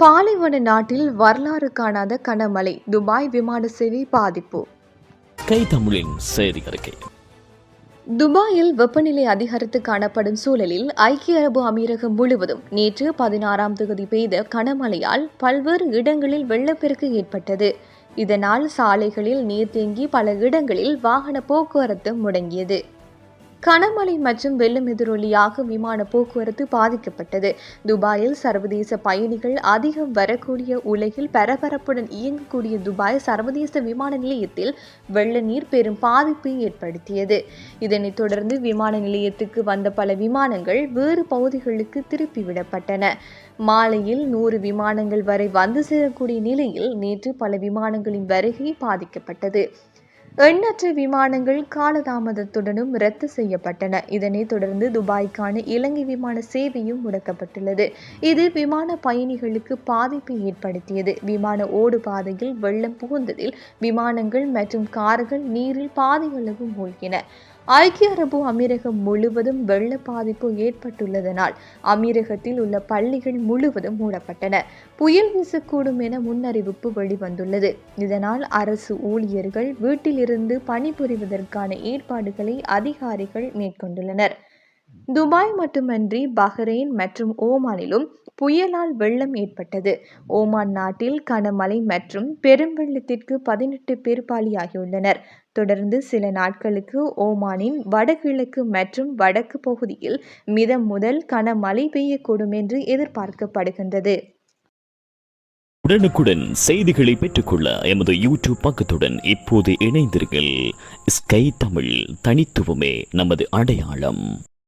பாலைவன நாட்டில் வரலாறு காணாத கனமழை துபாய் விமான சேவை பாதிப்பு. கை தமிழின் செய்தி அறிக்கை. துபாயில் வெப்பநிலை அதிகரித்து காணப்படும் சூழலில் ஐக்கிய அரபு அமீரகம் முழுவதும் நேற்று பதினாறாம் தேதி பெய்த கனமழையால் பல்வேறு இடங்களில் வெள்ளப்பெருக்கு ஏற்பட்டது. இதனால் சாலைகளில் நீர் தேங்கி பல இடங்களில் வாகன போக்குவரத்து முடங்கியது. கனமழை மற்றும் வெள்ளம் எதிரொலியாக விமான போக்குவரத்து பாதிக்கப்பட்டது. துபாயில் சர்வதேச பயணிகள் அதிகம் வரக்கூடிய உலகில் பரபரப்புடன் இயங்கக்கூடிய துபாய் சர்வதேச விமான நிலையத்தில் வெள்ள நீர் பெரும் பாதிப்பை ஏற்படுத்தியது. இதனைத் தொடர்ந்து விமான நிலையத்துக்கு வந்த பல விமானங்கள் வேறு பகுதிகளுக்கு திருப்பிவிடப்பட்டன மாலையில் நூறு விமானங்கள் வரை வந்து சேரக்கூடிய நிலையில் நேற்று பல விமானங்களின் வருகை பாதிக்கப்பட்டது. எண்ணற்ற விமானங்கள் காலதாமதத்துடனும் ரத்து செய்யப்பட்டன. இதனைத் தொடர்ந்து துபாய்க்கான இலங்கை விமான சேவையும் முடக்கப்பட்டுள்ளது. இது விமான பயணிகளுக்கு பாதிப்பை ஏற்படுத்தியது. விமான ஓடு பாதையில் வெள்ளம் புகுந்ததில் விமானங்கள் மற்றும் கார்கள் நீரில் பாதியளவு மூழ்கின. ஐக்கிய அரபு அமீரகம் முழுவதும் வெள்ள பாதிப்பு ஏற்பட்டுள்ளதனால் அமீரகத்தில் உள்ள பள்ளிகள் முழுவதும் மூடப்பட்டன. புயல் வீசக்கூடும் என முன்னறிவிப்பு வெளிவந்துள்ளது. இதனால் அரசு ஊழியர்கள் வீட்டிலிருந்து பணிபுரிவதற்கான ஏற்பாடுகளை அதிகாரிகள் மேற்கொண்டுள்ளனர். துபாய் மட்டுமன்றி பஹ்ரைன் மற்றும் ஓமானிலும் புயலால் வெள்ளம் ஏற்பட்டது. ஓமான் நாட்டில் கனமழை மற்றும் பெரும் வெள்ளத்திற்கு பதினெட்டு பேர் பலியாகியுள்ளனர். தொடர்ந்து சில நாட்களுக்கு ஓமானின் வடகிழக்கு மற்றும் வடக்கு பகுதியில் மிதம் முதல் கனமழை பெய்யக்கூடும் என்று எதிர்பார்க்கப்படுகின்றது. உடனுக்குடன் செய்திகளை பெற்றுக்கொள்ள எமது யூடியூப் பக்கத்துடன் இப்போது இணைந்தீர்கள் ஸ்கை தமிழ் தனித்துவமே நமது அடையாளம்.